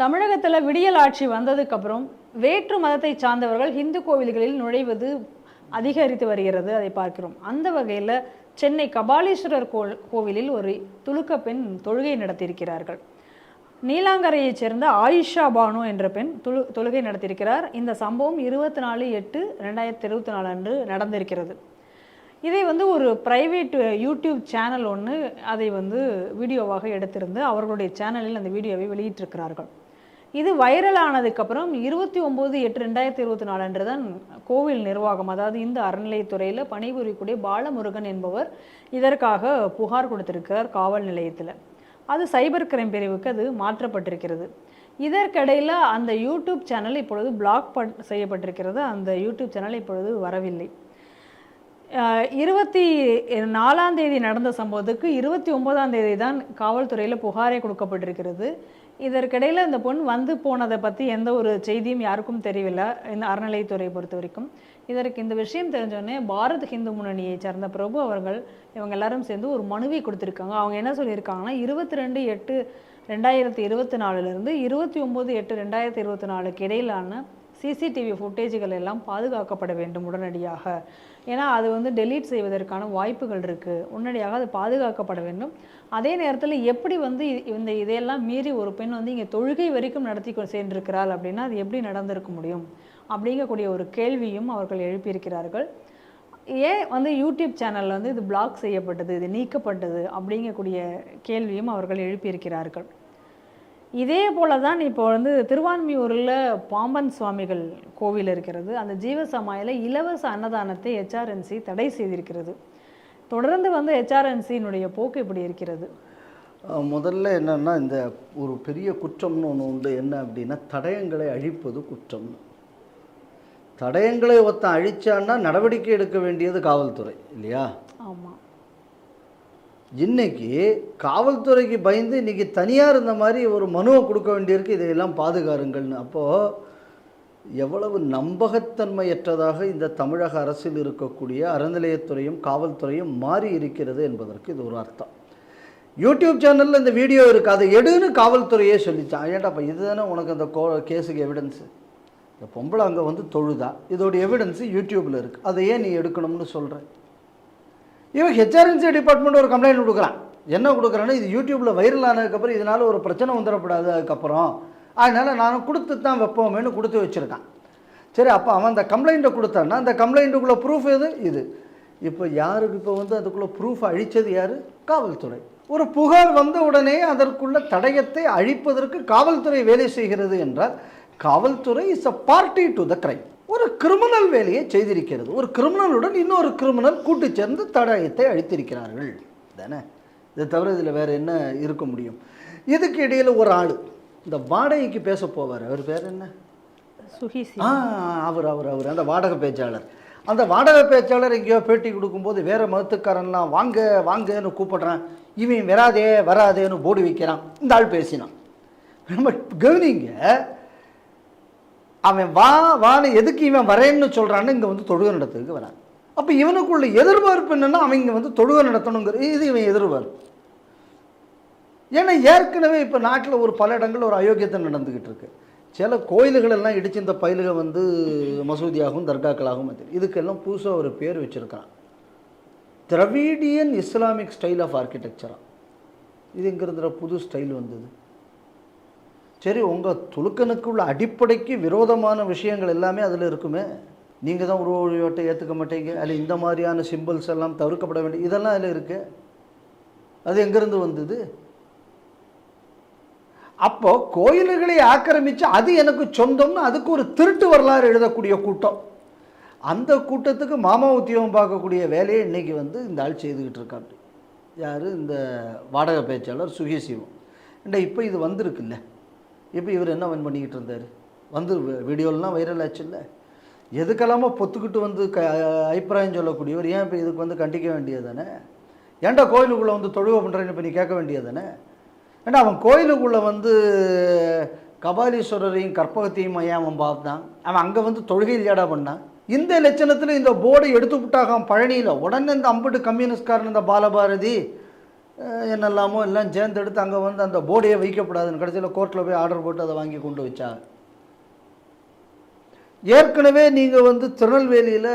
தமிழகத்தில் விடியல் ஆட்சி வந்ததுக்கப்புறம் வேற்று மதத்தை சார்ந்தவர்கள் இந்து கோவில்களில் நுழைவது அதிகரித்து வருகிறது அதை பார்க்கிறோம். அந்த வகையில் சென்னை கபாலீஸ்வரர் கோ கோவிலில் ஒரு துலுக்க பெண் தொழுகை நடத்தியிருக்கிறார்கள். நீலாங்கரையைச் சேர்ந்த ஆயிஷா பானு என்ற பெண் துளு தொழுகை நடத்தியிருக்கிறார். இந்த சம்பவம் இருபத்தி நாலு எட்டு ரெண்டாயிரத்தி இருபத்தி நாலு அன்று நடந்திருக்கிறது. இதை வந்து ஒரு பிரைவேட் யூடியூப் சேனல் ஒன்று அதை வந்து வீடியோவாக எடுத்திருந்து அவர்களுடைய சேனலில் அந்த வீடியோவை வெளியிட்டிருக்கிறார்கள். இது வைரல் ஆனதுக்கப்புறம் இருபத்தி ஒம்பது எட்டு ரெண்டாயிரத்தி இருபத்தி நாலு அன்று தான் கோவில் நிர்வாகம் அதாவது இந்த அறநிலையத்துறையில் பணிபுரியக்கூடிய பாலமுருகன் என்பவர் இதற்காக புகார் கொடுத்திருக்கிறார் காவல் நிலையத்தில். அது சைபர் கிரைம் பிரிவுக்கு அது மாற்றப்பட்டிருக்கிறது. இதற்கிடையில் அந்த யூடியூப் சேனல் இப்பொழுது பிளாக் பண் செய்யப்பட்டிருக்கிறது. அந்த யூடியூப் சேனல் இப்பொழுது வரவில்லை. இருபத்தி நாலாம் தேதி நடந்த சம்பவத்துக்கு இருபத்தி ஒன்பதாம் தேதி தான் காவல்துறையில் புகாரே கொடுக்கப்பட்டிருக்கிறது. இதற்கிடையில் இந்த பொண் வந்து போனதை பற்றி எந்த ஒரு செய்தியும் யாருக்கும் தெரியவில்லை இந்த அறநிலையத்துறையை பொறுத்த வரைக்கும். இதற்கு இந்த விஷயம் தெரிஞ்சோடனே பாரத் ஹிந்து முன்னணியை சார்ந்த பிரபு அவர்கள் இவங்க எல்லாரும் சேர்ந்து ஒரு மனுவை கொடுத்துருக்காங்க. அவங்க என்ன சொல்லியிருக்காங்கன்னா இருபத்தி ரெண்டு எட்டு ரெண்டாயிரத்தி இருபத்தி நாலுலேருந்து இருபத்தி ஒம்பது எட்டு ரெண்டாயிரத்தி இருபத்தி நாலுக்கு இடையிலான சிசிடிவி ஃபுட்டேஜுகள் எல்லாம் பாதுகாக்கப்பட வேண்டும் உடனடியாக. ஏன்னா அது வந்து டெலீட் செய்வதற்கான வாய்ப்புகள் இருக்குது உடனடியாக அது பாதுகாக்கப்பட வேண்டும். அதே நேரத்தில் எப்படி வந்து இந்த இதையெல்லாம் மீறி ஒரு பெண் வந்து இங்கே தொழுகை வரைக்கும் நடத்தி கொ- சென்றிருக்கிறாள் அப்படின்னா அது எப்படி நடந்திருக்க முடியும்? அப்படிங்கக்கூடிய ஒரு கேள்வியும் அவர்கள் எழுப்பியிருக்கிறார்கள். ஏன் வந்து யூடியூப் சேனலில் வந்து இது பிளாக் செய்யப்பட்டது இது நீக்கப்பட்டது அப்படிங்கக்கூடிய கேள்வியும் அவர்கள் எழுப்பியிருக்கிறார்கள். இதே போல தான் இப்போ வந்து திருவான்மியூரில் பாம்பன் சுவாமிகள் கோவில் இருக்கிறது. அந்த ஜீவசமாயில் இலவச அன்னதானத்தை ஹெச்ஆர்என்சி தடை செய்திருக்கிறது. தொடர்ந்து வந்து ஹெச்ஆர்என்சியினுடைய போக்கு இப்படி இருக்கிறது. முதல்ல என்னன்னா இந்த ஒரு பெரிய குற்றம்னு ஒன்று உண்டு. என்ன அப்படின்னா தடயங்களை அழிப்பது குற்றம். தடயங்களை ஒருத்தன் அழிச்சான்னா நடவடிக்கை எடுக்க வேண்டியது காவல்துறை இல்லையா? ஆமாம் இன்னைக்கு காவல்துறைக்கு பயந்து இன்னைக்கு தனியார் இந்த மாதிரி ஒரு மனுவை கொடுக்க வேண்டியிருக்கு. இதையெல்லாம் பாதுகாருங்கள்னு. அப்போது எவ்வளவு நம்பகத்தன்மையற்றதாக இந்த தமிழக அரசில் இருக்கக்கூடிய அறநிலையத்துறையும் காவல்துறையும் மாறி இருக்கிறது என்பதற்கு இது ஒரு அர்த்தம். யூடியூப் சேனலில் இந்த வீடியோ இருக்குது அதை எடுன்னு காவல்துறையே சொல்லிச்சான் ஏன்டாப்பா இதுதானே உனக்கு அந்த கோ கேஸுக்கு எவிடன்ஸு இந்த பொம்பளை அங்கே வந்து தொழுதா. இதோட எவிடன்ஸு யூடியூப்பில் இருக்குது அதை ஏன் நீ எடுக்கணும்னு சொல்கிறேன் இவன் ஹெச்ஆர்என்சி டிபார்ட்மெண்ட் ஒரு கம்ப்ளைண்ட் கொடுக்குறான். என்ன கொடுக்குறான்னா இது யூடியூப்பில் வைரல் ஆனதுக்கப்புறம் இதனால் ஒரு பிரச்சனை வந்துடக்கூடாது அதுக்கப்புறம். அதனால் நான் கொடுத்து தான் வைப்போமேனு கொடுத்து வச்சுருக்கான். சரி அப்போ அவன் அந்த கம்ப்ளைண்ட்டை கொடுத்தான்னா அந்த கம்ப்ளைண்ட்டுக்குள்ளே ப்ரூஃப் எது? இது. இப்போ யாருக்கு இப்போ வந்து அதுக்குள்ளே ப்ரூஃப் அழித்தது யார்? காவல்துறை. ஒரு புகார் வந்த உடனே அதற்குள்ள தடயத்தை அழிப்பதற்கு காவல்துறை வேலை செய்கிறது என்றால் காவல்துறை is a party to the crime ஒரு கிரிமினல் வேலையை செய்திருக்கிறது. ஒரு கிரிமினலுடன் இன்னொரு கிரிமினல் கூட்டு சேர்ந்து தடயத்தை அழித்திருக்கிறார்கள். தானே? இதை தவிர இதில் வேறு என்ன இருக்க முடியும்? இதுக்கு இடையில் ஒரு ஆள் இந்த வாடகைக்கு பேச போவார். அவர் பேர் என்ன? ஆ அவர் அவர் அவர். அந்த வாடகை பேச்சாளர். அந்த வாடகை பேச்சாளர் எங்கேயோ பேட்டி கொடுக்கும்போது வேறு மதத்துக்காரன்லாம் வாங்க வாங்கன்னு கூப்பிடுறான். இவன் வராதே வராதேன்னு போர்டு வைக்கிறான். இந்த ஆள் பேசினான். நம்ம கவனிங்க அவன் வா வான்னு எதுக்கு இவன் வரேன்னு சொல்கிறான்னு இங்கே வந்து தொழுகை நடத்துறதுக்கு வரான். அப்போ இவனுக்குள்ள எதிர்பார்ப்பு என்னென்னா அவன் இங்கே வந்து தொழுகை நடத்தணுங்கிற இது இவன் எதிர்பார்ப்பு. ஏன்னா ஏற்கனவே இப்போ நாட்டில் ஒரு பல இடங்களில் ஒரு அயோக்கியத்தை நடந்துக்கிட்டு இருக்கு. சில கோயில்களெல்லாம் இடித்து இந்த பயிலுக வந்து மசூதியாகவும் தர்காக்களாகவும் இதுக்கெல்லாம் புதுசாக ஒரு பேர் வச்சுருக்கான் திரவிடியன் இஸ்லாமிக் ஸ்டைல் ஆஃப் ஆர்கிடெக்சராக இது எங்கிறதுல புது ஸ்டைல் வந்தது. சரி உங்கள் துலுக்கனுக்குள்ள அடிப்படைக்கு விரோதமான விஷயங்கள் எல்லாமே அதில் இருக்குமே. நீங்கள் தான் உருவ வழிபாட்டை ஏற்றுக்க மாட்டீங்க. அதில் இந்த மாதிரியான சிம்பிள்ஸ் எல்லாம் தவிர்க்கப்பட வேண்டிய இதெல்லாம் அதில் இருக்கு. அது எங்கேருந்து வந்தது? அப்போ கோயில்களை ஆக்கிரமித்து அது எனக்கு சொந்தம்னு அதுக்கு ஒரு திருட்டு வரலாறு எழுதக்கூடிய கூட்டம். அந்த கூட்டத்துக்கு மாமா உத்தியோகம் பார்க்கக்கூடிய வேலையை இன்னைக்கு வந்து இந்த ஆள் செய்துக்கிட்டு இருக்காரு. யார்? இந்த வாடகை பேச்சாளர் சுகி சிவம். இந்த இப்போ இது வந்திருக்குல்ல? இப்போ இவர் என்ன வின் பண்ணிக்கிட்டு இருந்தார்? வந்து வீடியோலாம் வைரல் ஆச்சுல்ல? எதுக்கெல்லாமோ பொத்துக்கிட்டு வந்து க அபிப்பிராயம் சொல்லக்கூடியவர் ஏன் இப்போ இதுக்கு வந்து கண்டிக்க வேண்டியது தானே ஏன்டா கோயிலுக்குள்ளே வந்து தொழுவை பண்ணுறேன்னு இப்போ நீ கேட்க வேண்டியது தானே ஏன்னா அவன் கோயிலுக்குள்ளே வந்து கபாலீஸ்வரரையும் கற்பகத்தையும் ஏன் அவன் பார்த்தான்? அவன் அங்கே வந்து தொழுகை இல்லையாடா பண்ணான்? இந்த லட்சணத்தில் இந்த போர்டை எடுத்து விட்டாகாம் பழனியில். உடனே இந்த அம்பட்டு கம்யூனிஸ்ட்காரன் இந்த பாலபாரதி என்னெல்லாமோ எல்லாம் சேர்ந்தெடுத்து அங்கே வந்து அந்த போர்டையே வைக்கப்படாதுன்னு கடைசியில் கோர்ட்டில் போய் ஆர்டர் போட்டு அதை வாங்கி கொண்டு வச்சாங்க. ஏற்கனவே நீங்கள் வந்து திருநெல்வேலியில்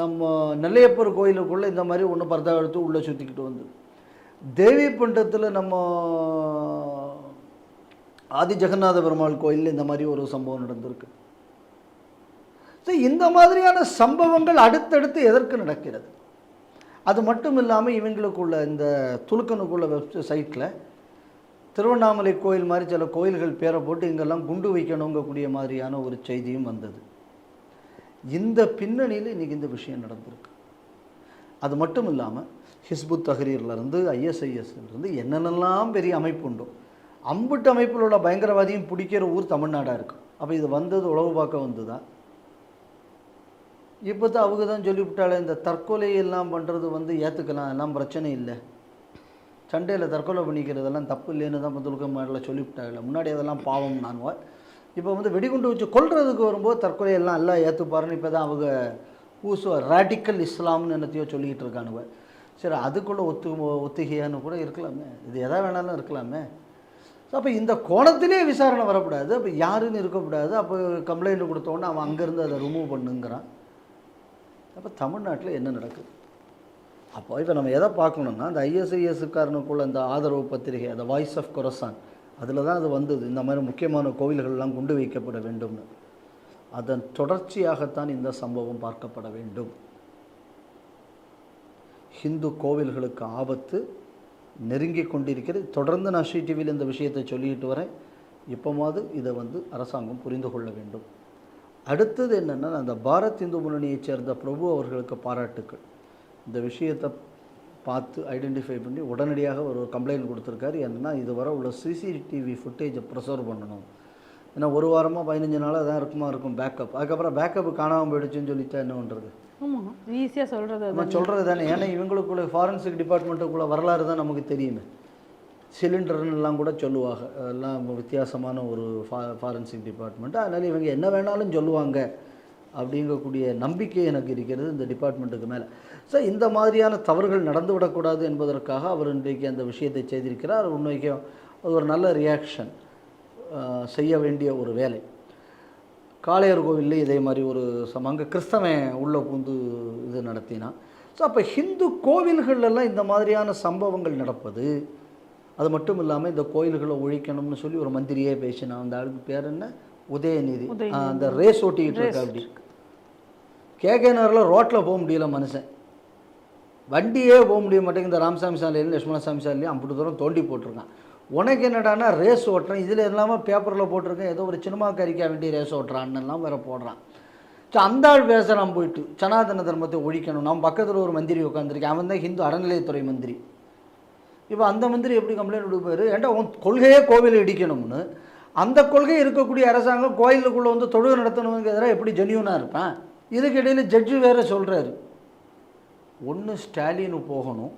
நம்ம நெல்லையப்பர் கோயிலுக்குள்ளே இந்த மாதிரி ஒன்று பரதா எடுத்து உள்ளே சுற்றிக்கிட்டு வந்து தேவி பண்டத்தில் நம்ம ஆதி ஜெகநாத பெருமாள் கோயிலில் இந்த மாதிரி ஒரு சம்பவம் நடந்திருக்கு. ஸோ இந்த மாதிரியான சம்பவங்கள் அடுத்தடுத்து எதற்கு நடக்கிறது? அது மட்டும் இல்லாமல் இவங்களுக்குள்ள இந்த துலுக்கனுக்குள்ள வெப்சைட்டில் திருவண்ணாமலை கோயில் மாதிரி சில கோயில்கள் பேரை போட்டு இங்கெல்லாம் குண்டு வைக்கணுங்கக்கூடிய மாதிரியான ஒரு செய்தியும் வந்தது. இந்த பின்னணியில் இன்றைக்கி இந்த விஷயம் நடந்திருக்கு. அது மட்டும் இல்லாமல் ஹிஸ்புத் தஹரீர்லேருந்து ஐஎஸ்ஐஎஸ்லேருந்து என்னென்னலாம் பெரிய அமைப்பு உண்டோ அம்புட்டு அமைப்பில் உள்ள பயங்கரவாதியும் பிடிக்கிற ஊர் தமிழ்நாடாக இருக்கும் அப்போ இது வந்தது உளவு பார்க்க தான் இப்போ தான் அவங்க தான் சொல்லிவிட்டாலே இந்த தற்கொலை எல்லாம் பண்ணுறது வந்து ஏற்றுக்கலாம் எல்லாம் பிரச்சனை இல்லை. சண்டையில் தற்கொலை பண்ணிக்கிறதெல்லாம் தப்பு இல்லைன்னு தான் துலுக்க மாதிரிலாம் சொல்லிவிட்டாங்க முன்னாடி அதெல்லாம் பாவம் நான்வா. இப்போ வந்து வெடிகுண்டு வச்சு கொள்றதுக்கு வரும்போது தற்கொலை எல்லாம் எல்லாம் ஏற்றுப்பாருன்னு இப்போ தான் அவங்க ஊசோ ரேடிக்கல் இஸ்லாம்னு என்னத்தையோ சொல்லிக்கிட்டு இருக்கானுவ சரி அதுக்குள்ளே ஒத்து ஒத்திகையான்னு கூட இருக்கலாமே. இது எதா வேணாலும் இருக்கலாமே. அப்போ இந்த கோணத்திலே விசாரணை வரக்கூடாது. அப்போ யாருன்னு இருக்கக்கூடாது. அப்போ கம்ப்ளைண்ட் கொடுத்தோன்னே அவன் அங்கேருந்து அதை ரிமூவ் பண்ணுங்கிறான். அப்போ தமிழ்நாட்டில் என்ன நடக்குது? அப்போ இப்போ நம்ம எதை பார்க்கணுன்னா அந்த ஐஎஸ்ஐஎஸ்காரனுக்குள்ள அந்த ஆதரவு பத்திரிகை அந்த வாய்ஸ் ஆஃப் கொரசான் அதில் தான் அது வந்தது. இந்த மாதிரி முக்கியமான கோவில்கள்லாம் குண்டு வைக்கப்பட வேண்டும்னு. அதன் தொடர்ச்சியாகத்தான் இந்த சம்பவம் பார்க்கப்பட வேண்டும். ஹிந்து கோவில்களுக்கு ஆபத்து நெருங்கி கொண்டிருக்கிறது. தொடர்ந்து நான் ஸ்ரீ டிவியில் இந்த விஷயத்தை சொல்லிட்டு வரேன். இப்போமாவது இதை வந்து அரசாங்கம் புரிந்து கொள்ள வேண்டும். அடுத்தது என்னென்னா அந்த பாரத் இந்து முன்னணியைச் சேர்ந்த பிரபு அவர்களுக்கு பாராட்டுக்கள். இந்த விஷயத்தை பார்த்து ஐடென்டிஃபை பண்ணி உடனடியாக ஒரு கம்ப்ளைண்ட் கொடுத்துருக்காரு. என்னென்னா இதுவரை உள்ள சிசிடிவி ஃபுட்டேஜை ப்ரிசர்வ் பண்ணணும். ஏன்னா ஒரு வாரமாக பதினஞ்சு நாளாக தான் இருக்குமா இருக்கும் பேக்கப் அதுக்கப்புறம் பேக்கப் காணாமல் போயிடுச்சுன்னு சொல்லிட்டா என்ன பண்ணுறது ஈஸியாக சொல்கிறது நம்ம சொல்கிறது தானே. ஏன்னா இவங்களுக்குள்ள ஃபாரன்சிக் டிபார்ட்மெண்ட்டுக்குள்ள வரலாறு தான் நமக்கு தெரியுமே. சிலிண்டர்னு கூட சொல்லுவாங்க. எல்லாம் வித்தியாசமான ஒரு ஃபா ஃபாரன்சிக் டிபார்ட்மெண்ட்டு அதனால் இவங்க என்ன வேணாலும் சொல்லுவாங்க. அப்படிங்கக்கூடிய நம்பிக்கை எனக்கு இருக்கிறது இந்த டிபார்ட்மெண்ட்டுக்கு மேலே. ஸோ இந்த மாதிரியான தவறுகள் நடந்து விடக்கூடாது என்பதற்காக அவர் இன்றைக்கு அந்த விஷயத்தை செய்திருக்கிறார். உண்மைக்கும் அது ஒரு நல்ல ரியாக்ஷன் செய்ய வேண்டிய ஒரு வேலை. காளையர் கோவிலில் இதே மாதிரி ஒரு சம அங்கே கிறிஸ்தவன் உள்ளே பூந்து இது நடத்தினான். ஸோ அப்போ ஹிந்து கோவில்கள்லாம் இந்த மாதிரியான சம்பவங்கள் நடப்பது அது மட்டும் இல்லாமல் இந்த கோயில்களை ஒழிக்கணும்னு சொல்லி ஒரு மந்திரியே பேசினான் அந்த ஆளுக்கு பேர் என்ன? உதயநிதி. அந்த ரேஸ் ஓட்டிக்கிட்டு இருக்கா அப்படி. கேகே நகரில் ரோட்டில் போக முடியல மனுஷன். வண்டியே போக முடிய மாட்டேங்குது. இந்த ராமசாமி சாலையிலும் லட்சுமணசாமி சாலையிலையும் அம்புட்டு தூரம் தோண்டி போட்டிருக்கான். உனக்கு என்னடான்னா ரேஸ் ஓட்டுறேன். இதில் இல்லாமல் பேப்பரில் போட்டிருக்கேன். ஏதோ ஒரு சினிமா கறிக்க வேண்டிய ரேஸ் ஓட்டுறான்னுலாம் வேற போடுறான். ஸோ அந்த ஆள் பேசுகிறான் போயிட்டு. சனாதன தர்மத்தை ஒழிக்கணும். நம்ம பக்கத்தில் ஒரு மந்திரி உட்காந்துருக்கேன் அவன் தான் ஹிந்து அறநிலையத்துறை மந்திரி. இப்போ அந்த மந்திரி எப்படி கம்ப்ளைண்ட் கொடுப்பாரு? ஏன்டா உன் கொள்கையே கோவில் இடிக்கணும்னு. அந்த கொள்கை இருக்கக்கூடிய அரசாங்கம் கோயிலுக்குள்ளே வந்து தொழுகை நடத்தணுங்க எதிராக எப்படி ஜென்யூனாக இருப்பேன்? இதுக்கு இடையில ஜட்ஜு வேறு சொல்கிறாரு ஒன்று ஸ்டாலின் போகணும்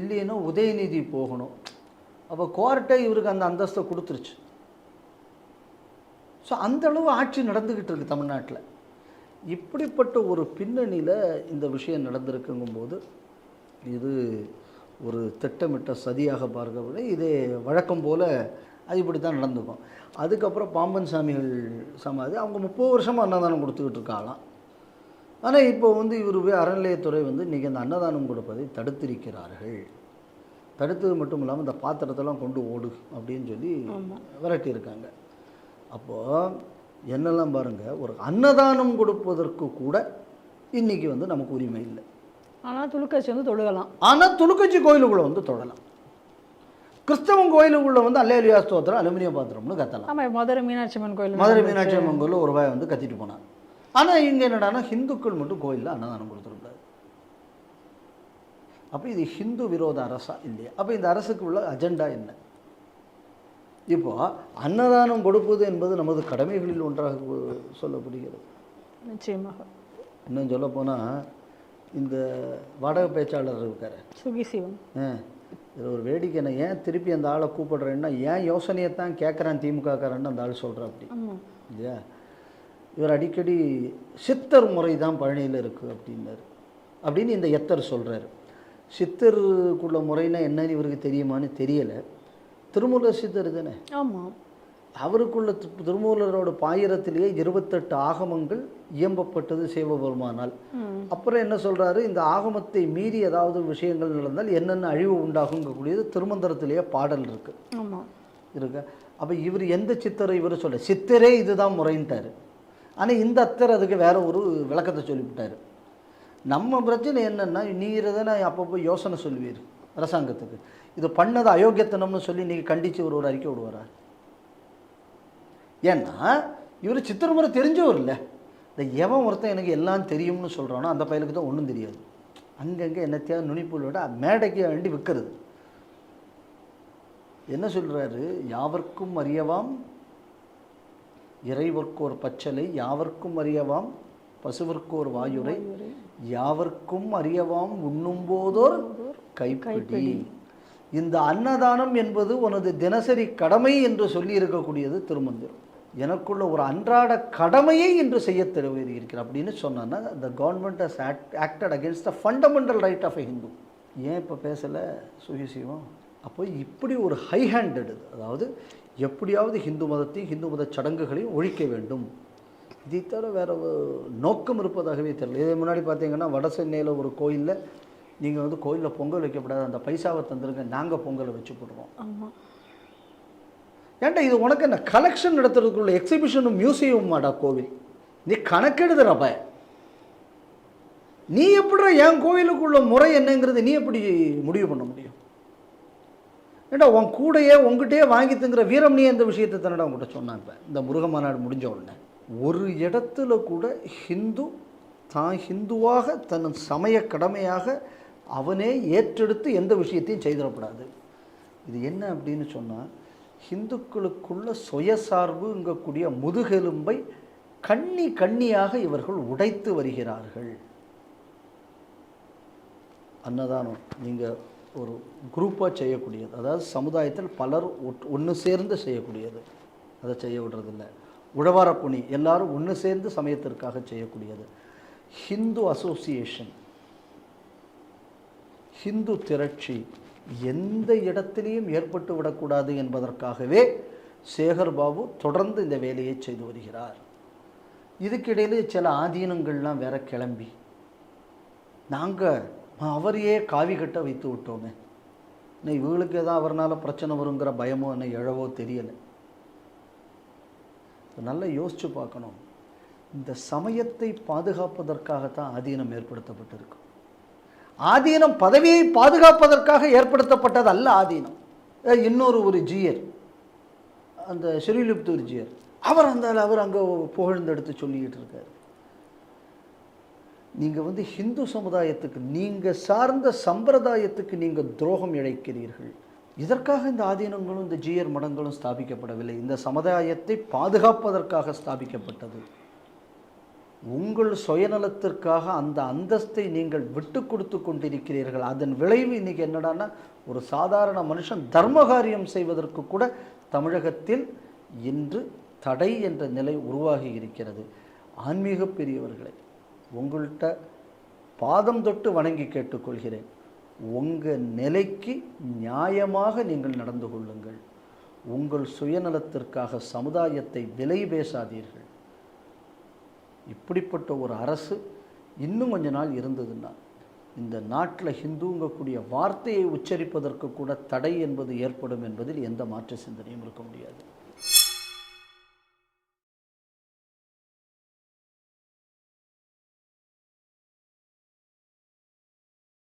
இல்லைன்னா உதயநிதி போகணும். அப்போ கோர்ட்டே இவருக்கு அந்த அந்தஸ்தை கொடுத்துருச்சு. ஸோ அந்த அளவு ஆட்சி நடந்துக்கிட்டு இருக்கு தமிழ்நாட்டில். இப்படிப்பட்ட ஒரு பின்னணியில் இந்த விஷயம் நடந்திருக்குங்கும்போது இது ஒரு திட்டமிட்ட சதியாக பார்க்கப்பட இதே வழக்கம் போல் அது இப்படி தான் நடந்துக்கும். அதுக்கப்புறம் பாம்பன் சாமிகள் சமாதி அவங்க முப்பது வருஷமாக அன்னதானம் கொடுத்துக்கிட்டு இருக்காங்களாம். ஆனால் இப்போ வந்து இவர் போய் அறநிலையத்துறை வந்து இன்றைக்கி அந்த அன்னதானம் கொடுப்பதை தடுத்திருக்கிறார்கள். தடுத்தது மட்டும் இல்லாமல் இந்த பாத்திரத்தெல்லாம் கொண்டு ஓடு அப்படின்னு சொல்லி விரட்டியிருக்காங்க. அப்போது என்னெல்லாம் பாருங்கள் ஒரு அன்னதானம் கொடுப்பதற்கு கூட இன்றைக்கி வந்து நமக்கு உரிமை இல்லை. ஆனால் துளுக்கச்சி வந்து தொழுகலாம். ஆனால் துலுக்கச்சி கோயிலுக்குள்ளே வந்து தொடலாம் கிறிஸ்தவன் கோயிலுக்குள்ளே வந்து அல்லேலியா ஸ்தோத்திரம் அலுமினிய பாத்திரம்னு கத்தலாம். ஆமாம் மதுரை மீனாட்சி அம்மன் கோயில் மதுரை மீனாட்சி அம்மன் கோயிலில் ஒரு ரூபாய் வந்து கத்திட்டு போனான் ஆனால் இங்கே என்னடான்னா ஹிந்துக்கள் மட்டும் கோயிலில் அன்னதானம் கொடுத்துருக்காரு அப்போ இது ஹிந்து விரோத அரசா இல்லையா? அப்போ இந்த அரசுக்கு உள்ள அஜெண்டா என்ன? இப்போ அன்னதானம் கொடுப்பது என்பது நமது கடமைகளில் ஒன்றாக சொல்லப்படுகிறது. நிச்சயமாக. இன்னும் சொல்லப்போனால் இந்த வாடகை பேச்சாளர் இருக்காரு. சுகி சிவன். ஆ இதில் ஒரு வேடிக்கை என்ன ஏன் திருப்பி அந்த ஆளை கூப்பிடுறேன்னா ஏன் யோசனையை தான் கேட்குறான் திமுகக்காரன்னு அந்த ஆள் சொல்கிறா அப்படி இல்லையா? இவர் அடிக்கடி சித்தர் முறை தான் பழனியில் இருக்குது அப்படின்னாரு. அப்படின்னு இந்த எத்தர் சொல்கிறாரு சித்தருக்குள்ள முறைனா என்னன்னு இவருக்கு தெரியுமான்னு தெரியலை. திருமூலர் சித்தர் தானே? ஆமாம் அவருக்குள்ள திருமூலரோட பாயிரத்திலேயே இருபத்தெட்டு ஆகமங்கள் இயம்பப்பட்டது சிவபெருமானால். அப்புறம் என்ன சொல்றாரு? இந்த ஆகமத்தை மீறி ஏதாவது விஷயங்கள் நடந்தால் என்னென்ன அழிவு உண்டாகுங்கக்கூடியது திருமந்திரத்திலேயே பாடல் இருக்கு. ஆமாம் இருக்கு. அப்போ இவர் எந்த சித்தரை இவர் சொல்ல சித்தரே இதுதான் முறைன்ட்டாரு. ஆனால் இந்த அத்தர் அதுக்கு வேற ஒரு விளக்கத்தை சொல்லிவிட்டாரு. நம்ம பிரச்சனை என்னன்னா நீர் தானே அப்பப்போ யோசனை சொல்லுவீர் அரசாங்கத்துக்கு. இது பண்ணது அயோக்கியத்தனம்னு சொல்லி நீங்கள் கண்டித்து ஒரு ஒரு அறிக்கை விடுவாரா? ஏன்னா இவர் சித்திரமுறை தெரிஞ்சவர் இல்லை. இந்த எவன் ஒருத்தன் எனக்கு எல்லாம் தெரியும்னு சொல்கிறானோ அந்த பையலுக்கு தான் ஒன்றும் தெரியாது. அங்கங்கே என்னத்தையாவது நுனிப்புள்ளோட மேடைக்கு வேண்டி விற்கிறது. என்ன சொல்றாரு? யாவர்க்கும் அறியவாம் இறைவர்க்கோர் பச்சலை யாவர்க்கும் அறியவாம் பசுவர்க்கோர் வாயுரை யாவர்க்கும் அறியவாம் உண்ணும்போதோர் கைப்பிடி. இந்த அன்னதானம் என்பது உனது தினசரி கடமை என்று சொல்லி இருக்கக்கூடியது திருமந்திரம். எனக்குள்ள ஒரு அன்றாட கடமையை இன்று செய்ய இருக்கிறேன் அப்படின்னு சொன்னான்னா the government has act acted against the fundamental right of a Hindu ஏன் இப்போ பேசலை சுயசிவம் அப்போ இப்படி ஒரு ஹை ஹேண்டட் அதாவது எப்படியாவது ஹிந்து மதத்தையும் ஹிந்து மத சடங்குகளையும் ஒழிக்க வேண்டும். இதை தவிர வேற ஒரு நோக்கம் இருப்பதாகவே தெரியல. இதே முன்னாடி பார்த்தீங்கன்னா வட சென்னையில் ஒரு கோயிலில் நீங்கள் வந்து கோயிலில் பொங்கல் வைக்கப்படாது அந்த பைசாவை தந்துருங்க நாங்கள் பொங்கலை வச்சு போடுறோம் ஆமாம் ஏன்டா இது உனக்கு என்ன கலெக்ஷன் நடத்துறதுக்குள்ள எக்ஸிபிஷனும் மியூசியமாடா கோவில்? நீ கணக்கெடுதுறப்ப நீ எப்படி என் கோவிலுக்குள்ள முறை என்னங்கிறது நீ எப்படி முடிவு பண்ண முடியும்? ஏண்டா உன் கூடையே உங்ககிட்டயே வாங்கி தங்குற வீரம் நீ இந்த விஷயத்தை தானடா உங்கள்கிட்ட சொன்னான் இப்போ? இந்த முருக மாநாடு முடிஞ்ச உடனே. ஒரு இடத்துல கூட ஹிந்து தான் ஹிந்துவாக தன் சமய கடமையாக அவனே ஏற்றெடுத்து எந்த விஷயத்தையும் செய்திடப்படாது. இது என்ன அப்படின்னு சொன்னால் ஹிந்துக்களுக்குள்ள சுயசார்புங்கக்கூடிய முதுகெலும்பை கண்ணி கண்ணியாக இவர்கள் உடைத்து வருகிறார்கள். அன்னதானம் நீங்கள் ஒரு குரூப்பாக செய்யக்கூடியது. அதாவது சமுதாயத்தில் பலர் ஒன்று சேர்ந்து செய்யக்கூடியது. அதை செய்ய விடுறதில்ல. உழவாரப்புணி எல்லாரும் ஒன்று சேர்ந்து சமயத்திற்காக செய்யக்கூடியது. ஹிந்து அசோசியேஷன் ஹிந்து திரட்சி எந்த இடத்திலையும் ஏற்பட்டு விடக்கூடாது என்பதற்காகவே சேகர் பாபு தொடர்ந்து இந்த வேலையை செய்து வருகிறார். இதுக்கிடையில சில ஆதீனங்கள்லாம் வேற கிளம்பி. நாங்கள் அவரையே காவி கட்ட வைத்து விட்டோமே. இன்னும் இவங்களுக்கு ஏதாவது அவர்னால பிரச்சனை வருங்கிற பயமோ என்ன எழவோ தெரியலை. நல்லா யோசிச்சு பார்க்கணும். இந்த சமயத்தை பாதுகாப்பதற்காகத்தான் ஆதீனம் ஏற்படுத்தப்பட்டிருக்கும் ஆதீனம் பதவியை பாதுகாப்பதற்காக ஏற்படுத்தப்பட்டது அல்ல ஆதீனம் இன்னொரு ஒரு ஜியர். அந்த ஸ்ரீலிப்தூர் ஜியர். அவர் அந்த அவர் அங்கே புகழ்ந்தெடுத்து சொல்லிக்கிட்டு இருக்கார். நீங்கள் வந்து ஹிந்து சமுதாயத்துக்கு நீங்கள் சார்ந்த சம்பிரதாயத்துக்கு நீங்கள் துரோகம் இழைக்கிறீர்கள். இதற்காக இந்த ஆதீனங்களும் இந்த ஜியர் மடங்களும் ஸ்தாபிக்கப்படவில்லை. இந்த சமுதாயத்தை பாதுகாப்பதற்காக ஸ்தாபிக்கப்பட்டது. உங்கள் சுயநலத்திற்காக அந்த அந்தஸ்தை நீங்கள் விட்டு கொடுத்து கொண்டிருக்கிறீர்கள். அதன் விளைவு இன்னைக்கு என்னடான்னா ஒரு சாதாரண மனுஷன் தர்மகாரியம் செய்வதற்கு கூட தமிழகத்தில் இன்று தடை என்ற நிலை உருவாகி இருக்கிறது. ஆன்மீக பெரியவர்களை உங்கள்கிட்ட பாதம் தொட்டு வணங்கி கேட்டுக்கொள்கிறேன். உங்கள் நிலைக்கு நியாயமாக நீங்கள் நடந்து கொள்ளுங்கள். உங்கள் சுயநலத்திற்காக சமுதாயத்தை விலை பேசாதீர்கள். இப்படிப்பட்ட ஒரு அரசு இன்னும் கொஞ்ச நாள் இருந்ததுன்னா இந்த நாட்டில் ஹிந்துங்கக்கூடிய வார்த்தையை உச்சரிப்பதற்கு கூட தடை என்பது ஏற்படும் என்பதில் எந்த மாற்று சிந்தனையும் இருக்க முடியாது.